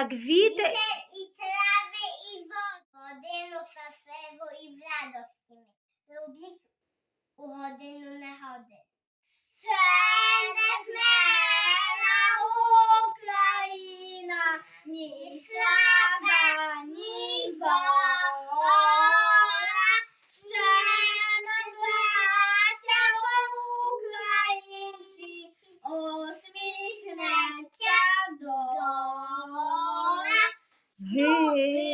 як вітер. і трави, і воду. Годину щасливу і в радості ми. Любліть у годину негоди. Hey.